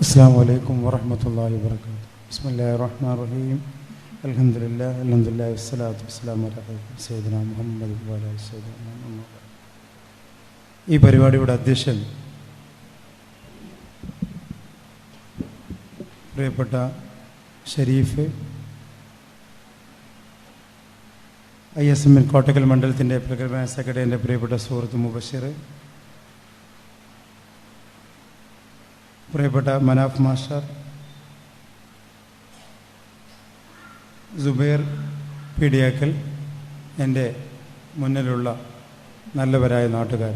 السلام عليكم ورحمة الله وبركاته بسم الله الرحمن الرحيم الحمد لله الحمد لله والصلاة والسلام على سيدنا മുഹമ്മദ് وعلى سيدنا محمد ഈ പരിപാടിയുടെ അധ്യക്ഷൻ പ്രിയപ്പെട്ട ഷരീഫ് ഐ എസ് എമ്മിൻ കോട്ടക്കൽ മണ്ഡലത്തിൻ്റെ പ്രഗത്ഭ സെക്രട്ടറിൻ്റെ പ്രിയപ്പെട്ട സുഹൃത്ത് മുബഷിർ പ്രിയപ്പെട്ട മനാഫ് മാസ്റ്റർ സുബൈർ പീഡിയാക്കൽ എന്റെ മുന്നിലുള്ള നല്ലവരായ നാട്ടുകാർ.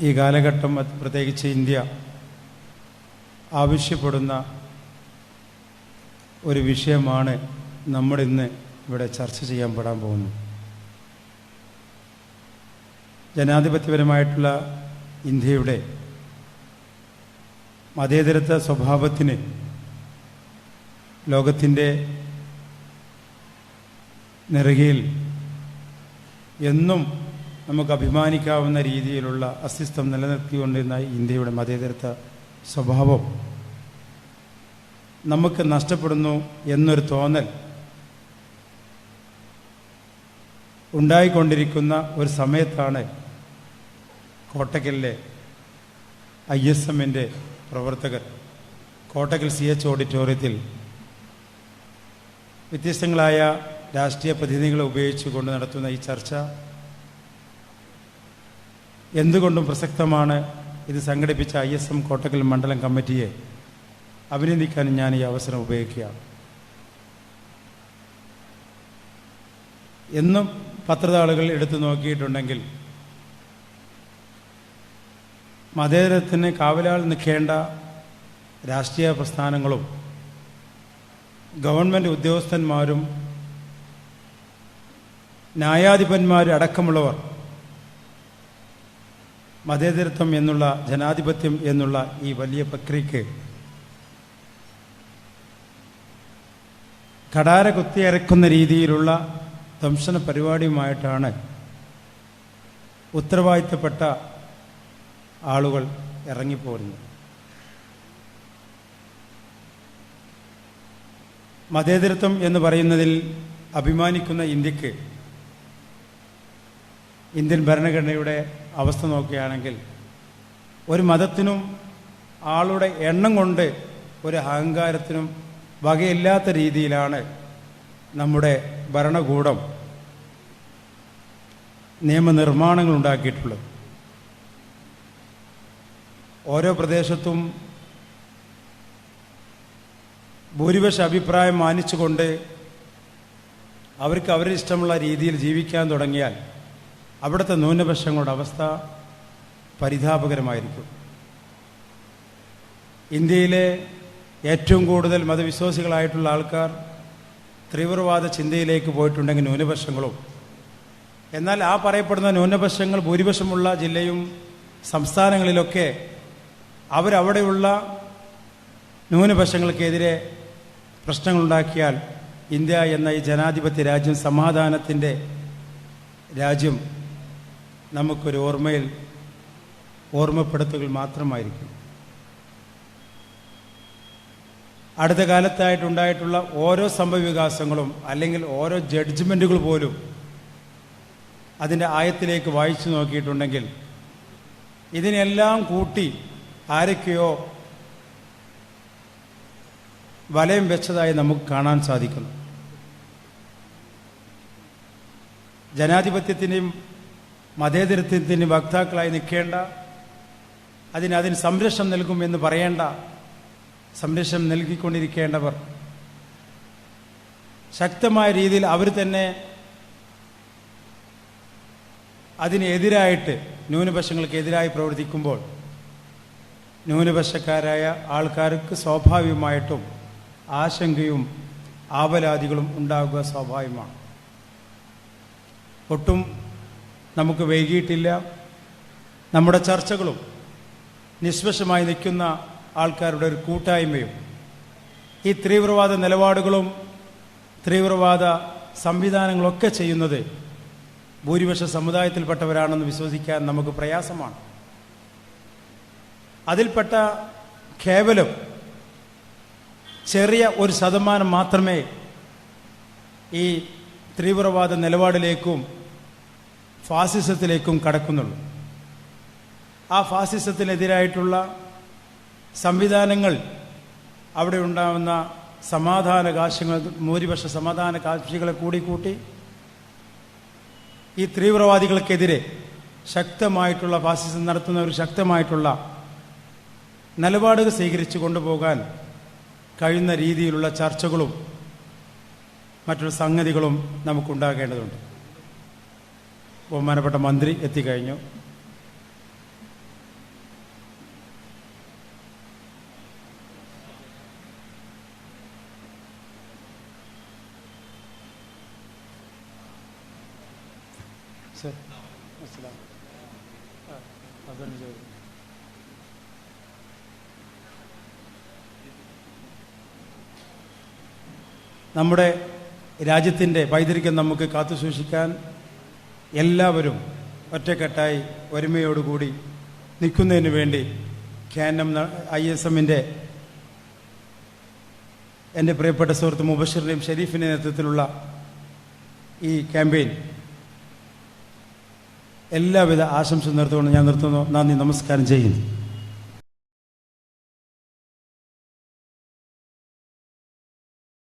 ഈ കാലഘട്ടം പ്രത്യേകിച്ച് ഇന്ത്യ ആവശ്യപ്പെടുന്ന ഒരു വിഷയമാണ് നമ്മളിന്ന് ഇവിടെ ചർച്ച ചെയ്യാൻ പെടാൻ പോകുന്നത്. ജനാധിപത്യപരമായിട്ടുള്ള ഇന്ത്യയുടെ മതേതരത്വ സ്വഭാവത്തിന് ലോകത്തിന്റെ നെറുകയിൽ എന്നും നമുക്ക് അഭിമാനിക്കാവുന്ന രീതിയിലുള്ള അസ്തിത്വം നിലനിർത്തിക്കൊണ്ടിരുന്ന ഇന്ത്യയുടെ മതേതരത്വ സ്വഭാവം നമുക്ക് നഷ്ടപ്പെടുന്നു എന്നൊരു തോന്നൽ ഉണ്ടായിക്കൊണ്ടിരിക്കുന്ന ഒരു സമയത്താണ് കോട്ടക്കലിലെ ഐ എസ് എമ്മിന്റെ പ്രവർത്തകർ കോട്ടക്കൽ സി എച്ച് ഓഡിറ്റോറിയത്തിൽ വ്യത്യസ്തങ്ങളായ രാഷ്ട്രീയ പ്രതിനിധികളെ ഉപയോഗിച്ചുകൊണ്ട് നടത്തുന്ന ഈ ചർച്ച. എന്തുകൊണ്ടും പ്രസക്തമാണ് ഇത് സംഘടിപ്പിച്ച ഐ എസ് എം കോട്ടക്കൽ മണ്ഡലം കമ്മിറ്റിയെ അഭിനന്ദിക്കാൻ ഞാൻ ഈ അവസരം ഉപയോഗിക്കുകയാണ്. എന്നും പത്രതാളുകൾ എടുത്തു നോക്കിയിട്ടുണ്ടെങ്കിൽ മതേതരത്തിന് കാവലാൾ നിൽക്കേണ്ട രാഷ്ട്രീയ പ്രസ്ഥാനങ്ങളും ഗവൺമെന്റ് ഉദ്യോഗസ്ഥന്മാരും ന്യായാധിപന്മാരും അടക്കമുള്ളവർ മതേതരത്വം എന്നുള്ള ജനാധിപത്യം എന്നുള്ള ഈ വലിയ പ്രക്രിയക്ക് കടാര കുത്തിയിറക്കുന്ന രീതിയിലുള്ള ദംശന പരിപാടിയുമായിട്ടാണ് ഉത്തരവാദിത്തപ്പെട്ട ആളുകൾ ഇറങ്ങിപ്പോരുന്നത് മതേതരത്വം എന്ന് പറയുന്നതിൽ അഭിമാനിക്കുന്ന ഇന്ത്യയ്ക്ക് ഇന്ത്യൻ ഭരണഘടനയുടെ അവസ്ഥ നോക്കുകയാണെങ്കിൽ ഒരു മതത്തിനും ആളുടെ എണ്ണം കൊണ്ട് ഒരു അഹങ്കാരത്തിനും വകയില്ലാത്ത രീതിയിലാണ് നമ്മുടെ ഭരണകൂടം നിയമനിർമ്മാണങ്ങൾ ഉണ്ടാക്കിയിട്ടുള്ളത്. ഓരോ പ്രദേശത്തും ഭൂരിപക്ഷ അഭിപ്രായം മാനിച്ചുകൊണ്ട് അവർക്ക് അവരുടെ ഇഷ്ടമുള്ള രീതിയിൽ ജീവിക്കാൻ തുടങ്ങിയാൽ അവിടുത്തെ ന്യൂനപക്ഷങ്ങളുടെ അവസ്ഥ പരിതാപകരമായിരിക്കും. ഇന്ത്യയിലെ ഏറ്റവും കൂടുതൽ മതവിശ്വാസികളായിട്ടുള്ള ആൾക്കാർ തീവ്രവാദ ചിന്തയിലേക്ക് പോയിട്ടുണ്ടെങ്കിൽ ന്യൂനപക്ഷങ്ങളും. എന്നാൽ ആ പറയപ്പെടുന്ന ന്യൂനപക്ഷങ്ങൾ ഭൂരിപക്ഷമുള്ള ജില്ലയും സംസ്ഥാനങ്ങളിലൊക്കെ അവരവിടെയുള്ള ന്യൂനപക്ഷങ്ങൾക്കെതിരെ പ്രശ്നങ്ങളുണ്ടാക്കിയാൽ ഇന്ത്യ എന്ന ഈ ജനാധിപത്യ രാജ്യം സമാധാനത്തിന്റെ രാജ്യം നമുക്കൊരു ഓർമ്മയിൽ ഓർമ്മപ്പെടുത്തുകൾ മാത്രമായിരിക്കും. അടുത്ത കാലത്തായിട്ടുണ്ടായിട്ടുള്ള ഓരോ സംഭവവികാസങ്ങളും അല്ലെങ്കിൽ ഓരോ ജഡ്ജ്മെന്റുകൾ പോലും അതിന്റെ ആയത്തിലേക്ക് വായിച്ചു നോക്കിയിട്ടുണ്ടെങ്കിൽ ഇതിനെല്ലാം കൂട്ടി ആരൊക്കെയോ വലയം വെച്ചതായി നമുക്ക് കാണാൻ സാധിക്കുന്നു. ജനാധിപത്യത്തിന്റെയും മതേതരത്വത്തിന്റെയും വക്താക്കളായി നിൽക്കേണ്ട അതിന് അതിന് സംരക്ഷണം നൽകുമെന്ന് പറയേണ്ട സംരക്ഷണം നൽകിക്കൊണ്ടിരിക്കേണ്ടവർ. ശക്തമായ രീതിയിൽ അവർ തന്നെ അതിനെതിരായിട്ട് ന്യൂനപക്ഷങ്ങൾക്കെതിരായി പ്രവർത്തിക്കുമ്പോൾ ന്യൂനപക്ഷക്കാരായ ആൾക്കാർക്ക് സ്വാഭാവികമായിട്ടും ആശങ്കയും ആപലാദികളും ഉണ്ടാകുക സ്വാഭാവികമാണ്. ഒട്ടും നമുക്ക് വൈകിയിട്ടില്ല. നമ്മുടെ ചർച്ചകളും നിഷ്പക്ഷമായി നിൽക്കുന്ന ആൾക്കാരുടെ ഒരു കൂട്ടായ്മയും ഈ തീവ്രവാദ നിലപാടുകളും തീവ്രവാദ സംവിധാനങ്ങളൊക്കെ ചെയ്യുന്നത് ഭൂരിപക്ഷ സമുദായത്തിൽപ്പെട്ടവരാണെന്ന് വിശ്വസിക്കാൻ നമുക്ക് പ്രയാസമാണ്. അതിൽപ്പെട്ട കേവലം ചെറിയ ഒരു ശതമാനം മാത്രമേ ഈ തീവ്രവാദ നിലപാടിലേക്കും ഫാസിസത്തിലേക്കും കടക്കുന്നുള്ളൂ. ആ ഫാസിസത്തിനെതിരായിട്ടുള്ള സംവിധാനങ്ങൾ അവിടെ ഉണ്ടാകുന്ന സമാധാന കാശങ്ങൾ ഭൂരിപക്ഷ സമാധാന കാക്ഷികളെ കൂടിക്കൂട്ടി ഈ തീവ്രവാദികൾക്കെതിരെ ശക്തമായിട്ടുള്ള ഫാസിസം നടത്തുന്ന ഒരു ശക്തമായിട്ടുള്ള നിലപാടുകൾ സ്വീകരിച്ചു കൊണ്ടുപോകാൻ കഴിയുന്ന രീതിയിലുള്ള ചർച്ചകളും മറ്റൊരു സംഗതികളും നമുക്കുണ്ടാകേണ്ടതുണ്ട്. ബഹുമാനപ്പെട്ട മന്ത്രി എത്തിക്കഴിഞ്ഞു. സർ അസ്സലാം ആ, അതൊന്ന് നമ്മുടെ രാജ്യത്തിന്റെ പൈതൃകം നമുക്ക് കാത്തു സൂക്ഷിക്കാൻ എല്ലാവരും ഒറ്റക്കെട്ടായി ഒരുമയോടുകൂടി നിൽക്കുന്നതിന് വേണ്ടി ക്യാനം ഐ എസ് എമ്മിന്റെ എന്റെ പ്രിയപ്പെട്ട സുഹൃത്ത് മുബഷിറിന്റെയും ഷെരീഫിന്റെ നേതൃത്വത്തിലുള്ള ഈ ക്യാമ്പയിൻ എല്ലാവിധ ആശംസ നിർത്തുകൊണ്ട് ഞാൻ നിർത്തുന്നു. നന്ദി നമസ്കാരം. ചെയ്യുന്നു